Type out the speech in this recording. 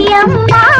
మరియమ్మా